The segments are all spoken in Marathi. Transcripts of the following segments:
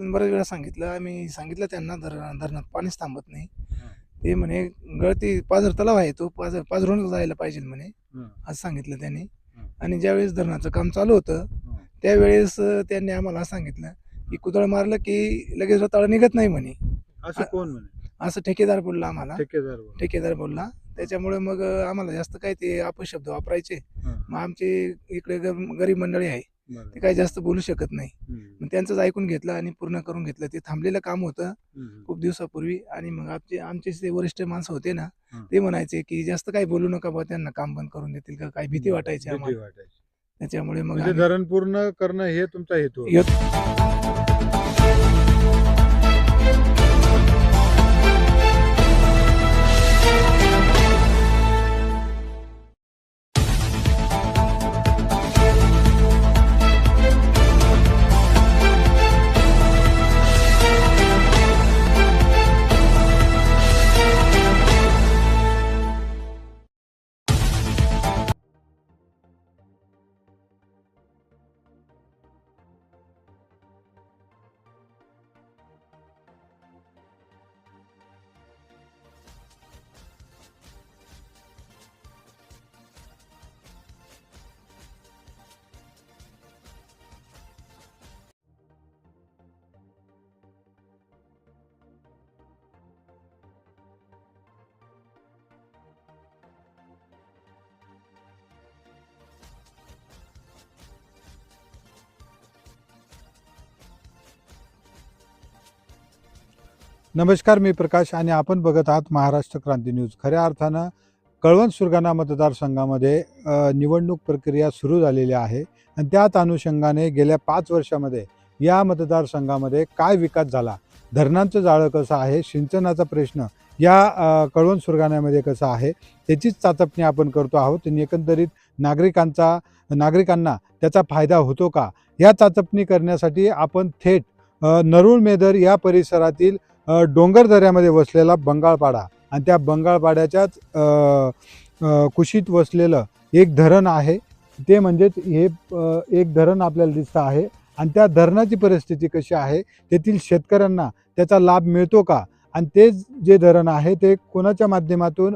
बऱ्याच वेळा सांगितलं आम्ही सांगितलं त्यांना धर धरणात पाणीच थांबत नाही. ते म्हणे गळती पाझर तलाव आहे तो पाझर पाझरून जायला पाहिजे म्हणे. असं सांगितलं त्यांनी. आणि ज्यावेळेस धरणाचं काम चालू होतं. त्यावेळेस त्यांनी आम्हाला सांगितलं की कुदळ मारलं की लगेच रताळ निघत नाही म्हणे असं कोण म्हणे असं ठेकेदार बोलला आम्हाला ठेकेदार बोल. ठेकेदार बोलला त्याच्यामुळे मग आम्हाला जास्त काय ते अपशब्द वापरायचे. मग आमचे इकडे गरीब मंडळी आहे. ते काही जास्त बोलू शकत नाही. मग त्यांचंच ऐकून घेतलं आणि पूर्ण करून घेतलं. ते थांबलेलं काम होतं. खूप दिवसापूर्वी आणि मग आमचे आमचे जे वरिष्ठ माणसं होते ना. ते म्हणायचे की जास्त काही बोलू नका बा त्यांना काम बंद करून देतील का? काही भीती वाटायची आम्हाला. त्याच्यामुळे मग म्हणजे धरण पूर्ण करणं हे तुमचा हेतू. नमस्कार मी प्रकाश आणि आपण बघत आहात महाराष्ट्र क्रांती न्यूज. खऱ्या अर्थानं कळवण सुरगाणा मतदारसंघामध्ये निवडणूक प्रक्रिया सुरू झालेली आहे आणि त्याच अनुषंगाने गेल्या पाच वर्षामध्ये या मतदारसंघामध्ये काय विकास झाला? धरणांचं जाळं कसं आहे? सिंचनाचा प्रश्न या कळवण सुरगाण्यामध्ये कसं आहे? त्याचीच चाचपणी आपण करतो आहोत आणि एकंदरीत नागरिकांचा नागरिकांना त्याचा फायदा होतो का? या चाचपणी करण्यासाठी आपण थेट नरुळ मेदर या परिसरातील डोंगर दऱ्यामध्ये वसलेला बंगाळपाडा. आणि त्या बंगाळपाड्याच्याच कुशीत वसलेलं एक धरण आहे. ते म्हणजेच हे एक धरण आपल्याला दिसतं आहे. आणि त्या धरणाची परिस्थिती कशी आहे? तेथील शेतकऱ्यांना त्याचा लाभ मिळतो का? आणि ते जे धरण आहे ते कोणाच्या माध्यमातून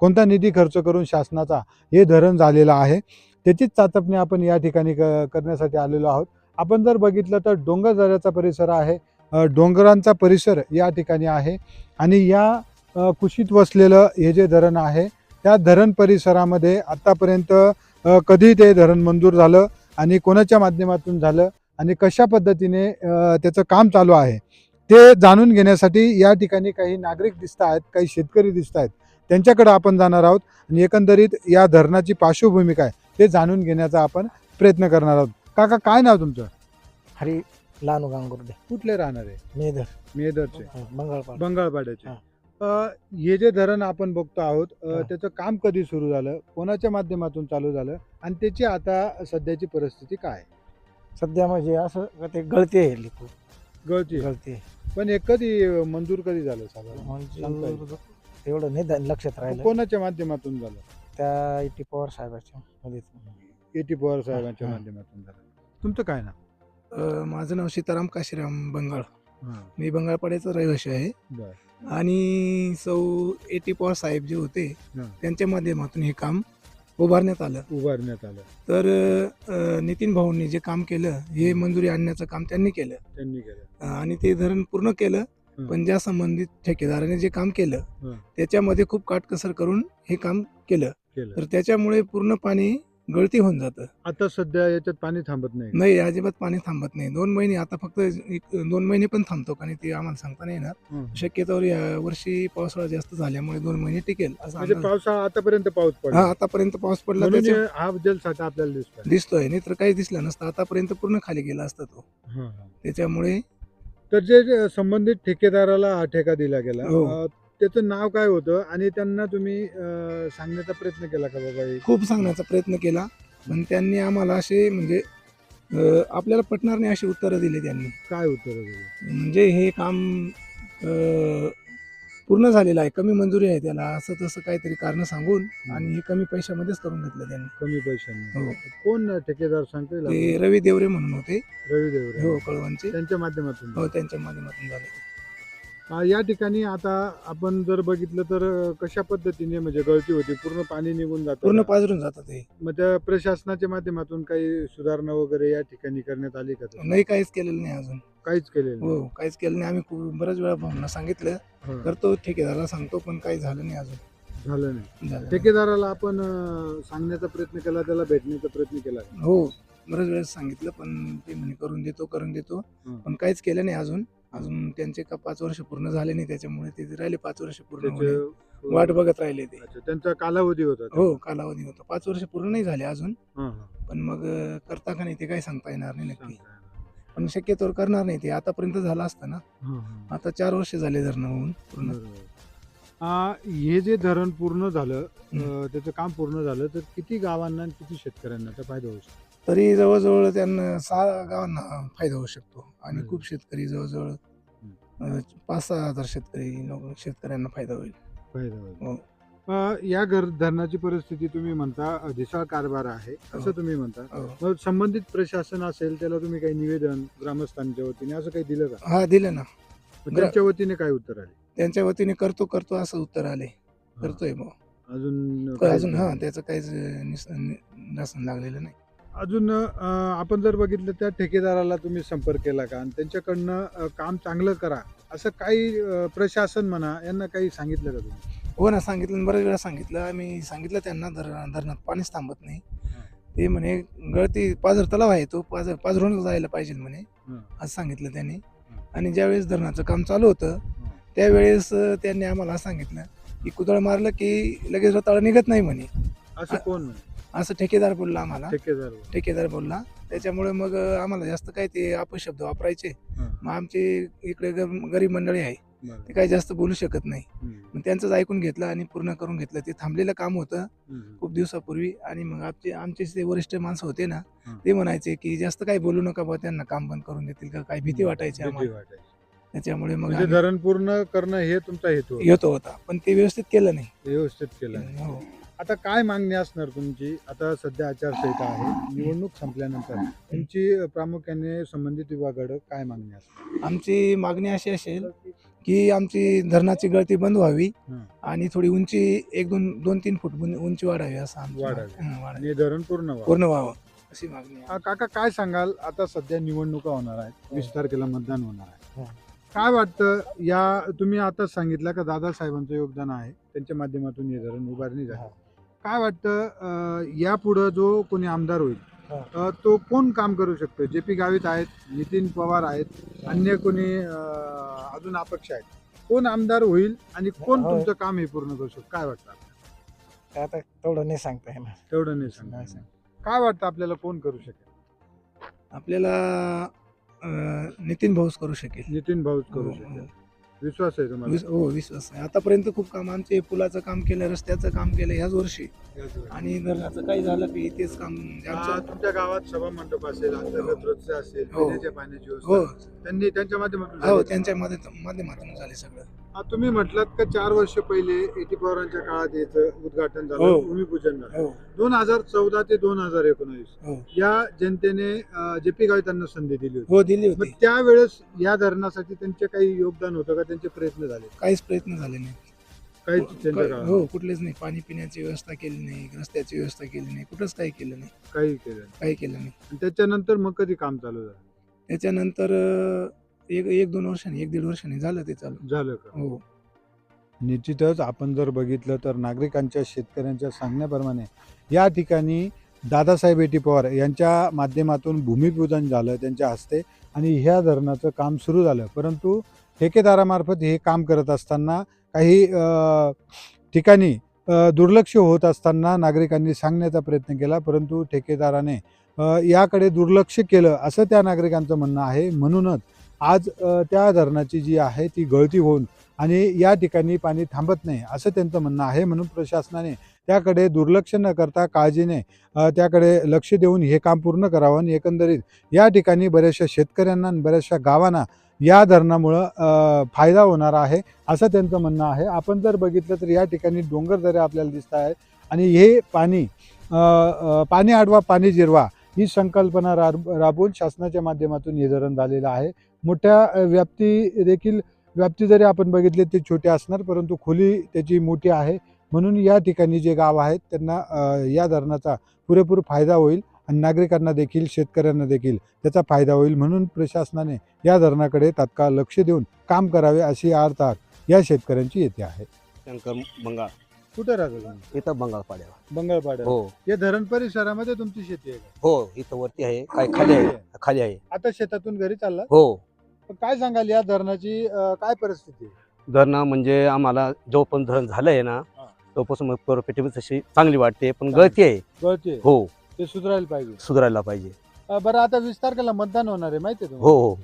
कोणता निधी खर्च करून शासनाचा हे धरण झालेलं आहे? त्याचीच चाचपणी आपण या ठिकाणी क करण्यासाठी आलेलो आहोत. आपण जर बघितलं तर डोंगर दऱ्याचा परिसर आहे. डोंगरांचा परिसर या ठिकाणी आहे आणि या कुशीत वसलेलं हे जे धरण आहे त्या धरण परिसरामध्ये आत्तापर्यंत कधी ते धरण मंजूर झालं आणि कोणाच्या माध्यमातून झालं आणि कशा पद्धतीने त्याचं काम चालू आहे ते जाणून घेण्यासाठी या ठिकाणी काही नागरिक दिसत आहेत काही शेतकरी दिसत आहेत. त्यांच्याकडे आपण जाणार आहोत आणि एकंदरीत या धरणाची पार्श्वभूमी काय ते जाणून घेण्याचा आपण प्रयत्न करणार आहोत. काका काय नाव तुमचं? हरी लानू गांगुर्डे. कुठले राहणार आहे? मेधर मेदरचे. मंगळपाड बंगाळपाड्याचे. हा. अ, हे जे धरण आपण बघतो आहोत अ, हा. त्याचं काम कधी सुरू झालं? कोणाच्या माध्यमातून चालू झालं? आणि त्याची आता सध्याची परिस्थिती काय? सध्या म्हणजे असं का ते गळते आहे लिकू गळती गळते. पण हे कधी अ, मंजूर कधी झालं साधारण सांगता तेवढं नाही लक्षात राहिलं. कोणाच्या माध्यमातून झालं? त्या इटी पवार साहेबाच्या मध्ये एटी पवार साहेबांच्या हा. माध्यमातून झालं. तुमचं काय ना अं, माझं नाव सीताराम काशीराम बंगाळ. हा, मी बंगाळपाड्याचा रहिवासी आहे. बर. आणि सौ एटी पवार साहेब जे होते हा. त्यांच्या माध्यमातून हे काम उभारण्यात आलं. उभारण्यात आलं. तर अं, नितीन भाऊंनी जे काम केलं हे मंजुरी आणण्याचं काम त्यांनी केलं. त्यांनी केलं. अं, आणि ते धरण पूर्ण केलं हं. पण ज्या संबंधित ठेकेदाराने जे काम केलं हं. त्याच्यामध्ये खूप काटकसर करून हे काम केलं. केलं. तर त्याच्यामुळे पूर्ण पाणी गळती होऊन जातं. आता सध्या याच्यात पाणी थांबत नाही. नाही अजिबात पाणी थांबत नाही. दोन महिने आता फक्त एक- दोन महिने पण थांबतो नाही ते आम्हाला सांगता नाही येणार. हं. शक्यतोवर या वर्षी पावसाळा जास्त झाल्यामुळे दोन महिने टिकेल असं म्हणजे अंदाज- पावसाळा आतापर्यंत पाऊस हा पडला आतापर्यंत पाऊस पडला म्हणून हे- हा जलसाठा आपल्याला दिसतोय. दिसतोय नाही तर काही दिसलं नसतं. आतापर्यंत पूर्ण खाली गेला असता तो. हा, हा. त्याच्यामुळे तर जे जे संबंधित ठेकेदाराला हा ठेका दिला गेला हो. अ, त्याचं नाव काय होतं? आणि त्यांना तुम्ही अ, सांगण्याचा प्रयत्न केला का बाबा हे? खूप सांगण्याचा प्रयत्न केला. पण त्यांनी आम्हाला असे म्हणजे अं, आपल्याला पटणार नाही अशी उत्तरं दिली त्यांनी. काय उत्तर दिलं? म्हणजे हे काम अं, पूर्ण झालेला आहे. कमी मंजुरी आहे त्याला. असं तसं काहीतरी कारण सांगून आणि हे कमी पैशामध्येच करून घेतलं त्यांनी. कमी पैशांनी. हो. कोण ठेकेदार सांगता ते? रवी देवरे म्हणून होते. रवी देवरे. हो कळवणचे. त्यांच्या माध्यमातून. हो त्यांच्या माध्यमातून झाले. अं, या ठिकाणी आता आपण जर बघितलं तर अं, कशा पद्धतीने म्हणजे गळती होती पूर्ण पाणी निघून जातं पूर्ण का? पाजरून जातात ते मग त्या प्रशासनाच्या माध्यमातून काही सुधारणा वगैरे या ठिकाणी करण्यात आली का त्याची? नाही काहीच केलेलं नाही अजून काहीच केलेलं नाही. हो काहीच केलं नाही आम्ही खूप बऱ्याच वेळा भावना सांगितलं हं, करतो ठेकेदाराला सांगतो पण काही झालं नाही अजून झालं नाही झालं नाही. ठेकेदाराला आपण अं, सांगण्याचा प्रयत्न केला त्याला भेटण्याचा प्रयत्न केला? हो बऱ्याच वेळेस सांगितलं पण ते म्हणे करून देतो करून देतो. पण काहीच केलं नाही अजून अजून त्यांचे का पाच वर्ष पूर्ण झाले नाही त्याच्यामुळे ते राहिले पाच वर्ष पूर्ण होणे. त्याचे- वाट बघत राहिले ते अच्छा, त्यांचा कालावधी होता तो. हो कालावधी होता पाच वर्ष पूर्ण नाही झाले अजून हं, हं. पण मग अं, करता का नाही ते काही सांगता येणार नाही नक्की सांगता येणार. पण शक्यतोवर करणार नाही ते आतापर्यंत झालं असतं ना हं, हं. आता चार वर्ष झाले धरणं होऊन पूर्ण बरोबर. आ, हे जे धरण पूर्ण झालं. अं, त्याचं काम पूर्ण झालं तर किती गावांना आणि किती शेतकऱ्यांना त्याचा फायदा होऊ शकतो तरी जवळजवळ त्यांना सहा गावांना फायदा होऊ शकतो. आणि. खूप शेतकरी जवळजवळ अं, पाच सहा हजार शेतकरी लोक- शेतकऱ्यांना फायदा होईल. फायदा होईल. हो. अं, या घर धरणाची परिस्थिती तुम्ही म्हणता अं, धिसाळ कारभार आहे असं हो. तुम्ही म्हणता. हो. मग संबंधित प्रशासन असेल त्याला तुम्ही काही निवेदन ग्रामस्थांच्या वतीने असं काही दिलं का? हा दिलं ना. मग ग्रा- त्यांच्या वतीने काय उत्तर आले? त्यांच्या वतीने करतो करतो असं उत्तर आले. करतोय मग. अजून अजून हा. त्याचं काहीच निस- नि- नसन लागलेलं नाही. अजून आपण जर बघितलं त्या ठेकेदाराला तुम्ही संपर्क केला का? आणि त्यांच्याकडनं काम चांगलं करा असं काही प्रशासन म्हणा यांना काही सांगितलं का तुम्ही? हो ना सांगितलं बऱ्याच वेळा सांगितलं. आम्ही सांगितलं त्यांना धर धरणात पाणीच थांबत नाही. ते म्हणे गळती पाझर तलाव आहे तो पाझर पाझरून जायला पाहिजे म्हणे. असं सांगितलं त्यांनी. आणि ज्यावेळेस धरणाचं काम चालू होतं त्यावेळेस त्यांनी आम्हाला सांगितलं की कुदळ मारलं की लगेच रताळ निघत नाही म्हणे. असं कोण? असं ठेकेदार बोलला आम्हाला ठेकेदार ठेकेदार बोलला त्याच्यामुळे मग आम्हाला जास्त काय ते अपशब्द वापरायचे. मग आमचे इकडे गरीब मंडळी आहे. ते काही जास्त बोलू शकत नाही. मग त्यांचंच ऐकून घेतलं आणि पूर्ण करून घेतलं ते थांबलेलं काम होतं. खूप दिवसापूर्वी आणि मग आमचे आमचे जे वरिष्ठ माणसं होते ना हं. ते म्हणायचे की जास्त काही बोलू नका बा त्यांना काम बंद करून देतील का काही भीती वाटायची आम्हाला. त्याच्यामुळे मग म्हणजे आम्ही धरण पूर्ण करणं हे तुमचा हेतू होता. येतो होता पण ते व्यवस्थित केलं नाही व्यवस्थित केलं हो. आता काय मागणी असणार तुमची आता सध्या आचारसंहिता आहे निवडणूक संपल्यानंतर तुमची प्रामुख्याने संबंधित विभागाकडे काय मागणी असणार आमची मागणी अशी असेल की आमची धरणाची गळती बंद व्हावी हं. आणि थोडी उंची एक दोन दोन तीन फूट उं- उंची वाढावी असं आमची वाढावी. हं, वाढावी. आणि धरण पूर्ण व्हावं. पूर्ण व्हावं अशी मागणी आहे. आ, काका काय सांगाल आता सध्या निवडणुका होणार आहेत वीस तारखेला मतदान होणार आहे हो. काय वाटतं या तुम्ही आता सांगितलं का दादासाहेबांचं योगदान आहे त्यांच्या माध्यमातून हे धरण उभारणी झाली हो. काय वाटतं यापुढं जो कोणी आमदार होईल. अं, तो कोण काम करू शकतो जे पी गावित आहेत नितीन पवार आहेत अन्य कोणी अं, अजून अपक्ष आहेत कोण आमदार होईल आणि कोण हो. तुमचं काम हे पूर्ण करू शकतो काय वाटतं आपल्याला? ते आता तेवढं नाही सांगता येणार तेवढं नाही सांगा नाही सांग. काय वाटतं आपल्याला कोण करू शकेल आपल्याला अं, नितीन भाऊस करू शकेल नितीन भाऊच करू हो, शकेल हो. विश्वास आहे तुम्हाला. विस- हो विश्वास आहे. आतापर्यंत खूप काम आमचे पुलाचं काम केलं रस्त्याचं काम केलं ह्याच वर्षी. आणि धरणाचं काही झालं की तेच काम म्हणजे आ, आमचं तुमच्या गावात सभा मंडप असेल असेल हो. पिण्याच्या पाण्याची हो. त्यांनी त्यांच्या माध्यमातून हो झाली. त्यांच्या माध्य- माध्यमातून झाले सगळं. तुम्ही म्हटलात का चार वर्ष पहिले एटी पवारांच्या काळात याचं उद्घाटन झालं हो. भूमिपूजन झालं. हो. दोन हजार चौदा ते दोन हजार एकोणावीस हो. या जनतेने जे पी गावी त्यांना संधी दिली होती. हो दिली मग होती त्यावेळेस या धरणासाठी त्यांचे काही योगदान होतं का? त्यांचे प्रयत्न झाले? काहीच प्रयत्न झाले नाही. काहीच त्यांच्या काय- काळात? हो कुठलेच नाही. पाणी पिण्याची व्यवस्था केली नाही रस्त्याची व्यवस्था केली नाही कुठंच काही केलं नाही. काही केलं नाही. काही केलं नाही. आणि त्याच्यानंतर मग कधी काम चालू झालं? त्याच्यानंतर अं, एक एक दोन वर्षांनी एक दीड वर्षांनी झालं ते चालू. झालं का? हो. निश्चितच आपण जर बघितलं तर नागरिकांच्या शेतकऱ्यांच्या सांगण्याप्रमाणे या ठिकाणी दादासाहेब एटी पवार यांच्या माध्यमातून भूमिपूजन झालं त्यांच्या हस्ते आणि ह्या धरणाचं काम सुरू झालं. परंतु ठेकेदारामार्फत हे काम करत असताना काही ठिकाणी दुर्लक्ष होत असताना नागरिकांनी सांगण्याचा प्रयत्न केला परंतु ठेकेदाराने याकडे दुर्लक्ष केलं असं त्या नागरिकांचं म्हणणं आहे. म्हणूनच आज त्या धरणाची जी आहे ती गळती होऊन आणि या ठिकाणी पाणी थांबत नाही असं त्यांचं म्हणणं आहे. म्हणून प्रशासनाने त्याकडे दुर्लक्ष न करता काळजीने त्याकडे लक्ष देऊन हे काम पूर्ण करावं आणि एकंदरीत या ठिकाणी बऱ्याचशा शेतकऱ्यांना आणि बऱ्याचशा गावांना या धरणामुळं फायदा होणार आहे असं त्यांचं म्हणणं आहे. आपण जर बघितलं तर या ठिकाणी डोंगरदऱ्या आपल्याला दिसत आहेत आणि हे पाणी पाणी आडवा पाणी जिरवा ही संकल्पना राब राबवून शासनाच्या माध्यमातून हे धरण झालेलं आहे. मोठ्या व्याप्ती देखील व्याप्ती जरी आपण बघितली ते छोटे असणार परंतु खोली त्याची मोठी आहे. म्हणून या ठिकाणी जे गाव आहेत त्यांना या धरणाचा पुरेपूर फायदा होईल आणि नागरिकांना देखील शेतकऱ्यांना देखील त्याचा फायदा होईल. म्हणून प्रशासनाने या धरणाकडे तात्काळ लक्ष देऊन काम करावे अशी अर्थात या शेतकऱ्यांची येते आहे. शंकर बंगाळ कुठे राहतो तुम्ही? इथं बंगाळ पाड्यावर बंगालपाड्या हो. या धरण परिसरामध्ये तुमची शेती आहे का? हो इथं वरती आहे. काय खाली आहे? खाली आहे. आता शेतातून घरी चालला हो. पण काय सांगाल या धरणाची अ, काय परिस्थिती आहे? धरणं म्हणजे आम्हाला जोपर्यंत धरण झालंय ना हा. तोपासून प्रॉपर्टी तशी चांगली वाटते पण गळती आहे. गळते हो. ते सुधारायला पाहिजे. सुधारायला पाहिजे. अ, बरं आता विस्तार केला मतदान होणार आहे माहिती आहे हो तुम्हाला? हो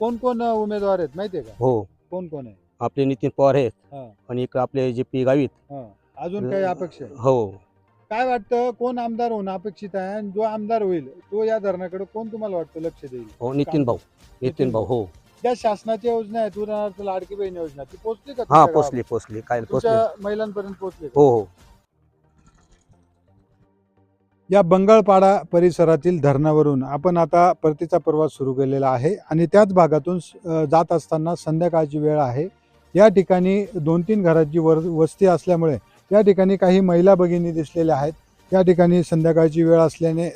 कोण कोण अ, उमेदवार आहेत माहिती आहे का? हो. कोण कोण आहे? आपले नितीन पवार आहेत हा. आणि इकडे आपले जे पी गावीत हा. अजून काही अपेक्षा आहे? हो. काय वाटतं कोण आमदार होणं अपेक्षित आहे आणि जो आमदार होईल तो या धरणाकडे कोण तुम्हाला वाटतं लक्ष देईल? हो नितीन भाऊ. नितीन भाऊ. हो. ज्या शासनाच्या योजना आहेत उदाहरणार्थ लाडकी बहीण योजना ती पोहोचली का हा तुमच्या? पोचली पोचली. काय पोचली. तुमच्या महिलांपर्यंत पोहोचली का? हो हो. या बंगाळपाडा परिसरातील धरणावरून आपण आता परतीचा प्रवास सुरू केलेला आहे आणि त्याच भागातून अ, जात असताना संध्याकाळची वेळ आहे. या ठिकाणी दोन तीन घराची वर वस्ती असल्यामुळे या ठिकाणी काही महिला भगिनी दिसलेल्या आहेत. या ठिकाणी संध्याकाळची वेळ असल्याने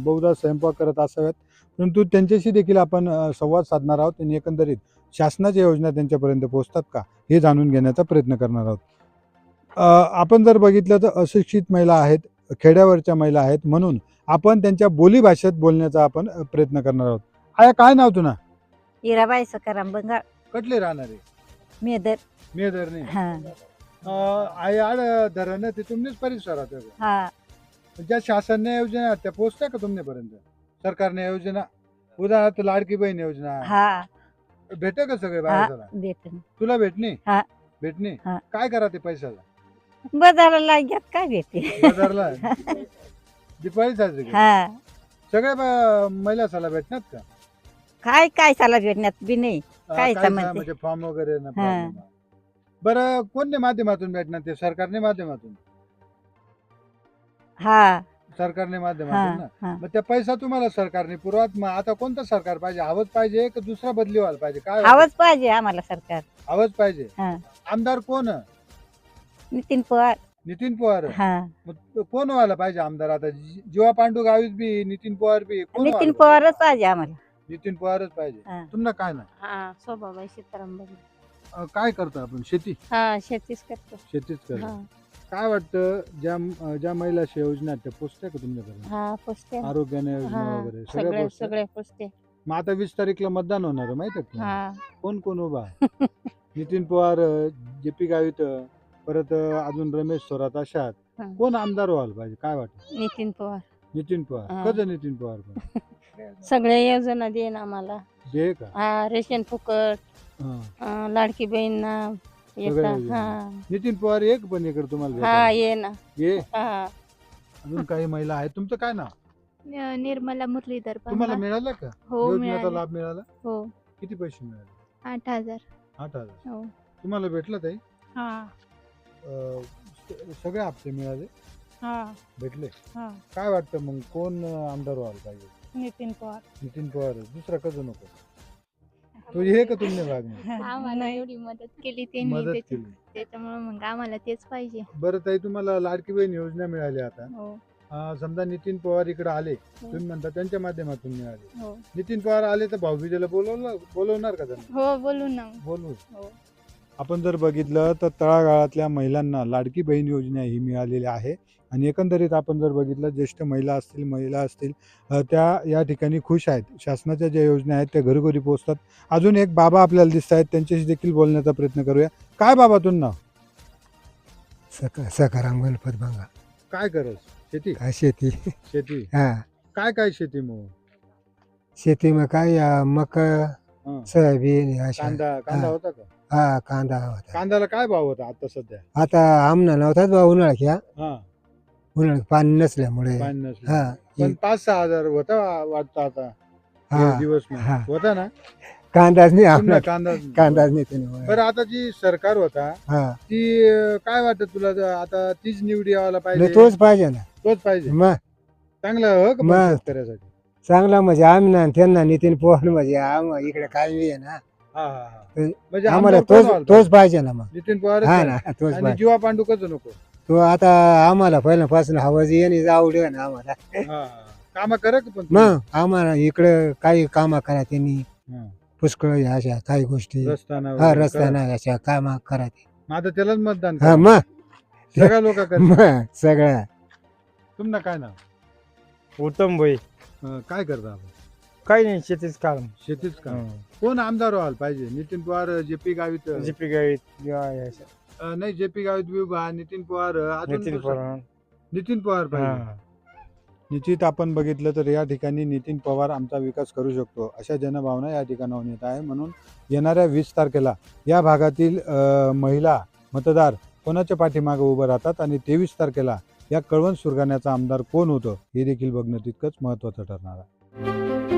बहुधा स्वयंपाक करत असाव्यात परंतु त्यांच्याशी देखील आपण संवाद साधणार आहोत आणि एकंदरीत शासनाच्या योजना त्यांच्यापर्यंत पोहोचतात का हे जाणून घेण्याचा प्रयत्न करणार आहोत. आपण जर बघितलं तर अशिक्षित महिला आहेत खेड्यावरच्या महिला आहेत म्हणून आपण त्यांच्या बोलीभाषेत बोलण्याचा आपण प्रयत्न करणार आहोत. आया काय नाव तुना हिराबाई सकाराम बंगाळ. कटले राहणार? मेदर. मी धरणे हा. आयाड धरण आहे ते तुमनेच परिसरात आहे. हा ज्या शासनाने योजना आहेत त्या पोहोचत्या का तुमच्यापर्यंत सरकारने योजना उदाहरणार्थ लाडकी बहीण योजना हा भेटे का सगळे बाहेर तुला भेटणे हा. भेटणे हा. काय करा ते पैशाला बजारला लाग्यात काय भेटे बाजारला दिपाळी साजरी करा. हा बा- महिला साला भेटणार का काय काय साला भेटण्यात बी नाही काय समजते? म्हणजे फॉर्म वगैरे ना हा. problem आहे. बरं कोणत्या माध्यमातून भेटणार ते? सरकारने माध्यमातून? हा. सरकारने हा माध्यमातून ना? हा. मग त्या पैसा तुम्हाला सरकारने पुरवत. मग आता कोणतं सरकार पाहिजे? हवंच पाहिजे का दुसरा बदली व्हायला पाहिजे? काय आवाज पाहिजे आम्हाला सरकार. हवंच पाहिजे. हा. आमदार कोण? नितीन पवार. नितीन पवार. हा. मग कोण व्हायला पाहिजे आमदार आता? जि- जीवा पांडू गावीत बी नितीन पवार बी कोण नितीन व्हायला पवारच पाहिजे आम्हाला. पाहिजे? नितीन पवारच पाहिजे. हा. तुम्हाला काय ना हा स्वभाव सीताराम बघ अं, काय करतो आपण? शेती? हा शेतीच करतो. शेतीच करतो. हा. काय वाटतं ज्या अं, ज्या महिला अशा योजना आहेत त्या पोचत्या का तुमच्याकडे हा आरोग्याने योजना वगैरे सगळ्या सगळे पोचत्या? सगळे पुसते मग आता वीस तारीखला मतदान होणार आहे माहिती आहे का? हा. कोण कोण उभा नितीन पवार जे पी गावित परत अं, अजून रमेश थोरात अशा आहेत. हं. कोण आमदार व्हायला पाहिजे? काय वाटतं? नितीन पवार. नितीन पवार. हा. कसं नितीन पवार पण? सगळे योजना देईन आम्हाला. का? हा रेशन फुकट हा. अं, लाडकी बहीण सगळ्या योजना. हा. नितीन पवार एक पण इकडे तुम्हाला हा भेटायला. ये ना. ये. हा. अजून काही महिला आहेत? तुमचं काय नाव? न- निर्मला मुरलीधर तुम्हाला. मिळालं का? हो योजनेचा मिळाले. लाभ मिळाला? हो. किती पैसे मिळाले? आठ हजार. आठ हजार. हो. तुम्हाला भेटलं ताई? हा. अं, स- सगळे हप्ते मिळाले? हा. भेटले? हा. काय वाटतं मग? कोण अं, आमदार व्हायला पाहिजे? नितीन पवार. नितीन पवार दुसरा कसं नको. तो हे का तुमने भागणार आम्हाला एवढी मदत केली त्यांनी मदत त्याच्या- केली. त्याच्यामुळे मग आम्हाला तेच पाहिजे. बरं ताई तुम्हाला लाडकी बहीण योजना मिळाली आता. हो. अं, समजा नितीन पवार इकडे आले तुम्ही म्हणता त्यांच्या माध्यमातून मिळाले. हो. नितीन पवार आले तर भाऊबीजेला बोलवलं बोलवणार का त्यांना? हो बोलू ना. बोलवू हो. आपण जर बघितलं तर तळागाळातल्या महिलांना लाडकी बहीण योजना ही मिळालेली आहे. आणि एकंदरीत आपण जर बघितलं ज्येष्ठ महिला असतील महिला असतील त्या या ठिकाणी खुश आहेत. शासनाच्या ज्या योजना आहेत त्या घरोघरी पोहोचतात. अजून एक बाबा आपल्याला दिसत आहेत त्यांच्याशी देखील बोलण्याचा प्रयत्न करूया. काय बाबा तुम नाव? सका सकाराम गणपत बंगा. काय करस? शेती? काय शेती? शेती. हा. काय काय शेती मग? शेती मग काय अं, मका हं. सोयाबीन अशा. कांदा कांदा. होता का? हा कांदा होता. कांद्याला काय भाव होता आता सध्या? आता आमना नव्हताच बा उन्हाळ्यात ह्या हा. उन्हाळ्यात पाणी नसल्यामुळे. पाणी नसलं. हा पण पाच सहा हजार होता वाटतं आता. हा एक दिवस हा. होता ना? कांदाच नाही आमना. पुन्हा कांदा कांदाच नाही त्याने. बरं आता जी सरकार होता हा. ती अं, काय वाटत तुला? आता तीच निवडी यावायला नाही पाहिजे तोच पाहिजे ना. तोच पाहिजे. मग. चांगलं हो का पण मग. शेतकऱ्यासाठी? चांगला म्हणजे आम्ही ना त्यांना नितीन पवार म्हणजे आम इकडे काय नाही आहे ना. म्हणजे आम्हाला तोच तोच पाहिजे? ना मग. नितीन पवार हा ना तोच आणि पाहिजे. जीवा पांडुकच नको? तो आता आम्हाला पहिल्यापासून हवाज येणे आवड ना आम्हाला. काम करा का पण तुम्ही? मग आम्हाला इकडं काही कामं करा त्यांनी. हा. पुष्कळ ह्या अशा काही गोष्टी. रस्त्यानं हा वगैरे रस्ता करा. नाही अशा कामं करा ते. मग आता त्यालाच मतदान हा करा. मग. सगळ्या लोक मग सगळं तुमना काय नाव? उत्तम भाई अं, काय करता आपण? काही नाही शेतीच काम. शेतीच का कोण आमदार व्हायला पाहिजे? नितीन पवार जे पी गावित? जीपी गावीत नाही जे पी गावित विभा नितीन पवार अजून नितीन दुसरं- पवार. नितीन पवार पाहिजे. निश्चित आपण बघितलं तर या ठिकाणी नितीन पवार आमचा विकास करू शकतो अशा जनभावना या ठिकाणाहून येत आहे. म्हणून येणाऱ्या वीस तारखेला या भागातील अ, महिला मतदार कोणाच्या पाठीमागे उभं राहतात आणि तेवीस तारखेला या कळवण सुरगाण्याचा आमदार कोण होतं हे देखील बघणं तितकंच महत्त्वाचं ठरणार आहे.